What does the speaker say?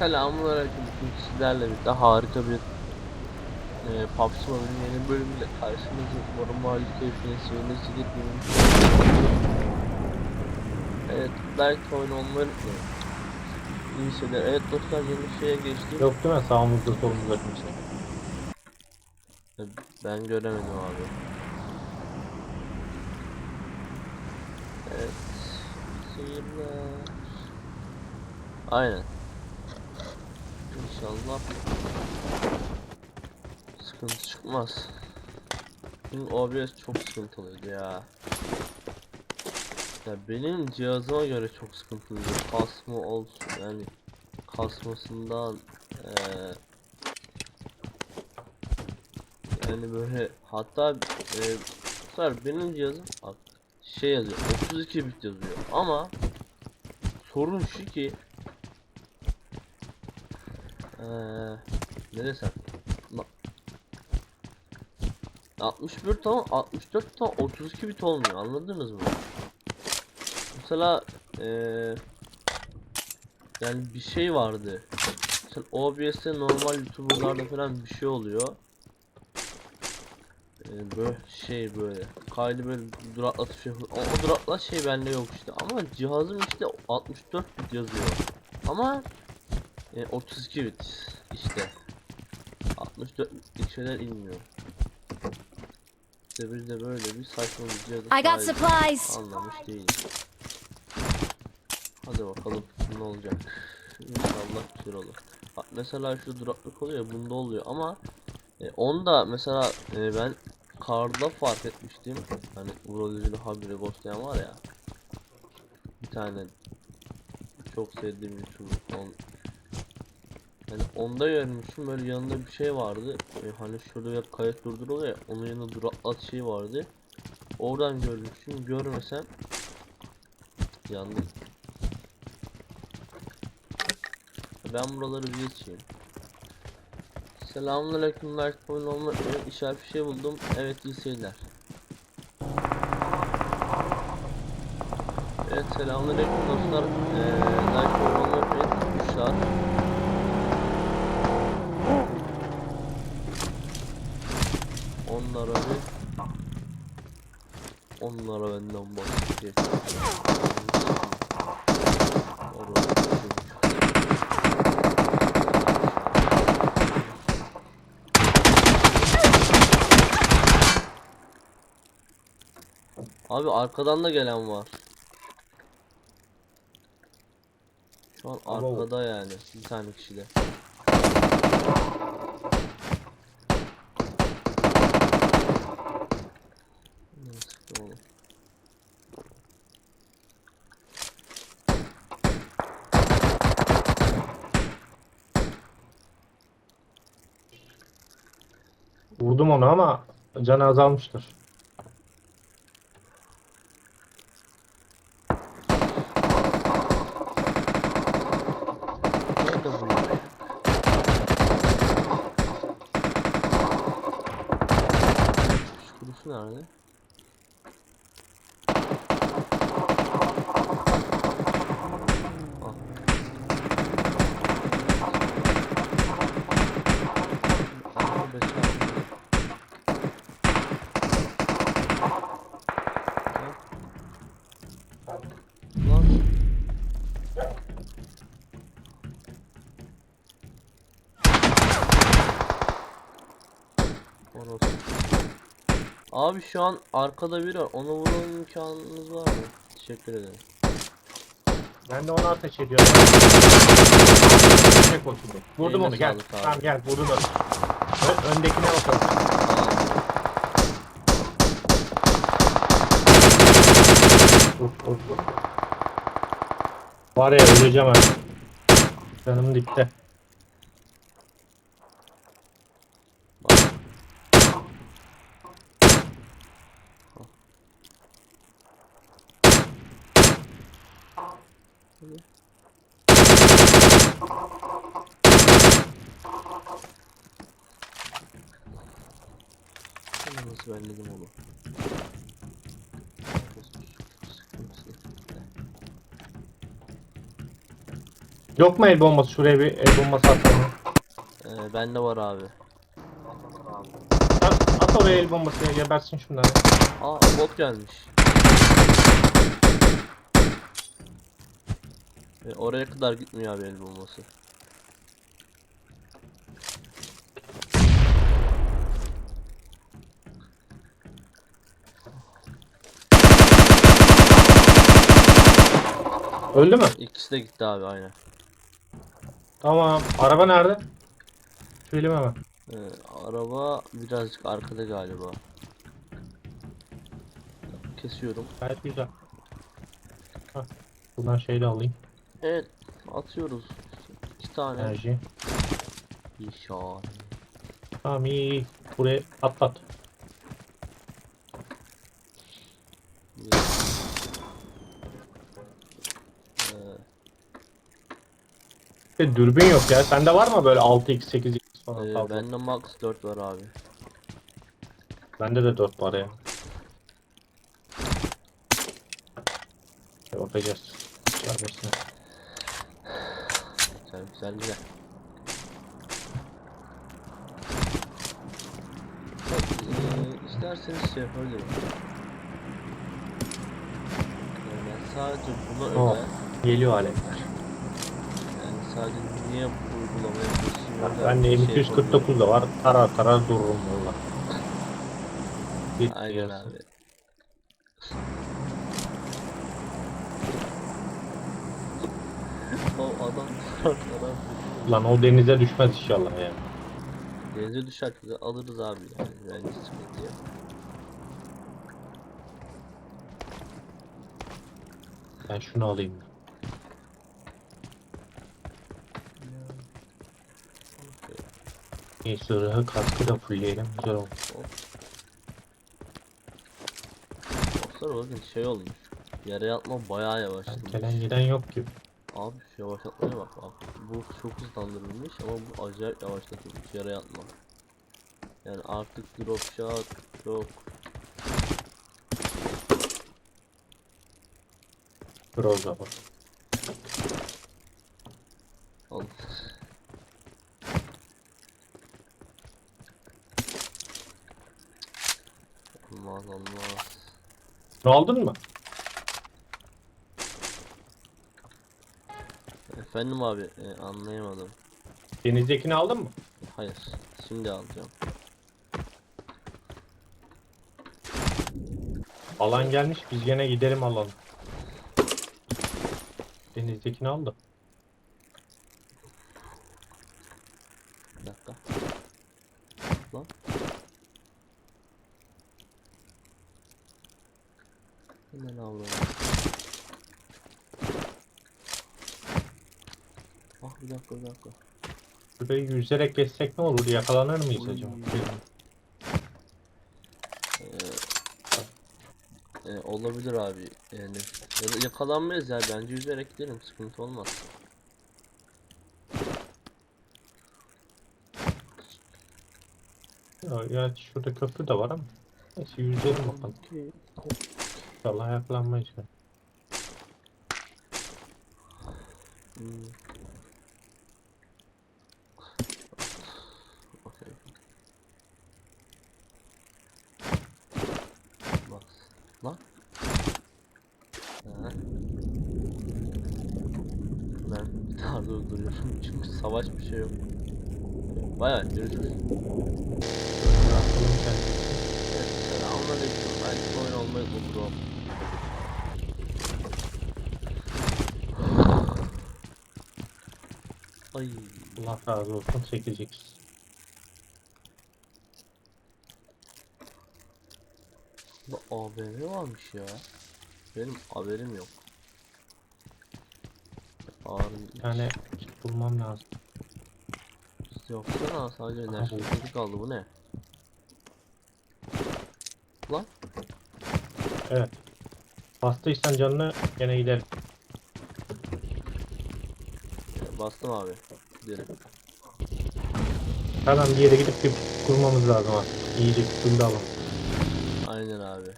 Selamünaleyküm bugün sizlerle birlikte harika bir e, PUBG Mobile'in yeni bölümüyle karşınızdayım. Umarım harika keyfiniz yeriniz gitmeyin. Evet, like oyunu olmayı unutmayın. İyi şeyler. Evet dostlar yeni şeye geçtik. Yok değil mi sağımızda solumuzda kimse? E, Ben göremedim abi. Evet. Seyirler. Aynen. İnşallah sıkıntı çıkmaz. Çünkü OBS çok sıkıntılıydı ya. Ya benim cihazıma göre çok sıkıntılıydı. Kasma olsun yani kasmasından eee yani böyle hatta e, sefer benim cihazım şey yazıyor 32 bit yazıyor ama sorun şu ki eee ne desem la- 61 tamam 64 tamam 32 bit olmuyor anladınız mı? Mesela eee yani bir şey vardı. Sen OBS'te normal YouTuber'larda falan bir şey oluyor. Ee, böyle şey böyle kaydı böyle duraklatıp şey o, o duraklat şey bende yok işte ama cihazım işte 64 bit yazıyor ama e, 32 bit işte 64 bitlik şeyler inmiyor işte biz de böyle bir saçma bir supplies. anlamış değil hadi bakalım ne olacak İnşallah güzel olur Bak mesela şu duraklık oluyor bunda oluyor ama e, onda mesela e, ben karda fark etmiştim. Hani Urolojili habire ghostlayan var ya. Bir tane çok sevdiğim YouTuber. Yani onda görmüşüm böyle yanında bir şey vardı. E, hani şurada ya kayıt durduruluyor ya. Onun yanında duraklat şey vardı. Oradan görmüşüm. Görmesem yandım. Ben buraları bir geçeyim. Selamünaleyküm like oyun olma evet, işaret bir şey buldum. Evet iyi seyirler. Evet selamünaleyküm dostlar. Ee, like oyun olma evet Büşra. Onlara bir Onlara benden bahsedecek. Orada Abi arkadan da gelen var. Şu an arkada yani bir tane kişide. Neyse, oğlum. Vurdum onu ama canı azalmıştır. Nerede bu ya? Şu kurusu nerede? Ah. Aha, beşer. Lan. Orası. Abi şu an arkada biri var. Ona vurma imkanınız var mı? Teşekkür ederim. Ben de onu ateş ediyorum. Tek oturdu. Vurdum Eline onu gel. sağlık abi. Tamam gel vurdum onu. Ö- öndekine bakalım. Vur, vur, vur. Var ya öleceğim ben. Canım dipte. Bak. Bunu nasıl belledim onu? Yok mu el bombası? Şuraya bir el bombası atsana. Ee, bende var abi. At, at oraya el bombası ya gebersin şunları. Aa bot gelmiş. Ee, oraya kadar gitmiyor abi el bombası. Öldü mü? İkisi de gitti abi aynen. Tamam. Araba nerede? Söyleyeyim hemen. Ee, araba birazcık arkada galiba. Kesiyorum. Gayet güzel. Hah. Buradan şey de alayım. Evet atıyoruz. İki tane. Enerji. İnşallah. Tamam iyi iyi. Buraya atlat. Ee, Bir de dürbün yok ya. Sende var mı böyle 6x 8x falan? e, fazla? bende max 4 var abi. Bende de 4 var ya. Bakacağız. Serbestine. Güzel güzel güzel. Bak, eee, isterseniz şey yapabilirim. Yani ben sadece buna Oh. özel, Geliyor aletler. yani sadece niye bu uygulamayı yapıyorsun? Bende bir şey M249 da var. Tarar tarar dururum valla. Aynen abi. o adam Lan o denize düşmez inşallah ya. denize düşer bize alırız abi yani bence sıkıntı yok. Ben şunu alayım. İyi sırrı kaskı da fullleyelim. Güzel oldu. Dostlar bakın şey olmuş. Yere yatma bayağı yavaşlamış. Gelen giden yok gibi. Abi şu yavaşlatmaya bak bak. Bu çok hızlandırılmış ama bu acayip yavaşlatılmış yere yatma. Yani artık drop shot yok. Groza var. Al. Olmaz olmaz. Ne aldın mı? Efendim abi e, anlayamadım. Denizdekini aldın mı? Hayır. Şimdi alacağım. Alan gelmiş biz gene gidelim alalım. Denizdekini aldım. Bir dakika. Lan. Hemen avlayalım. Bir dakika bir dakika. Şurayı yüzerek geçsek ne olur? Yakalanır mıyız Uy. acaba? Ee, e, olabilir abi. Yani ya da yakalanmayız ya bence yüzerek gidelim sıkıntı olmaz. Ya, ya şurada köprü de var ama. Neyse yüzelim bakalım. İnşallah yakalanmayız. ya. Hmm. Okey. Bak. Lan. Ha. Ben bir daha durduruyorum çünkü savaş bir şey yok. Bayağı görüşürüz. Selamünaleyküm. Belki oyun olmayı unuturum. Ay. Allah razı olsun 8x. Bu AVM varmış ya. Benim haberim yok. Ağır Yani bulmam lazım. Yoksa da sadece enerji kaldı bu ne? Lan Evet. Bastıysan canını gene gidelim. Bastım abi. Gidelim. Hemen bir yere gidip bir kurmamız lazım artık. İyice bir alalım. Aynen abi.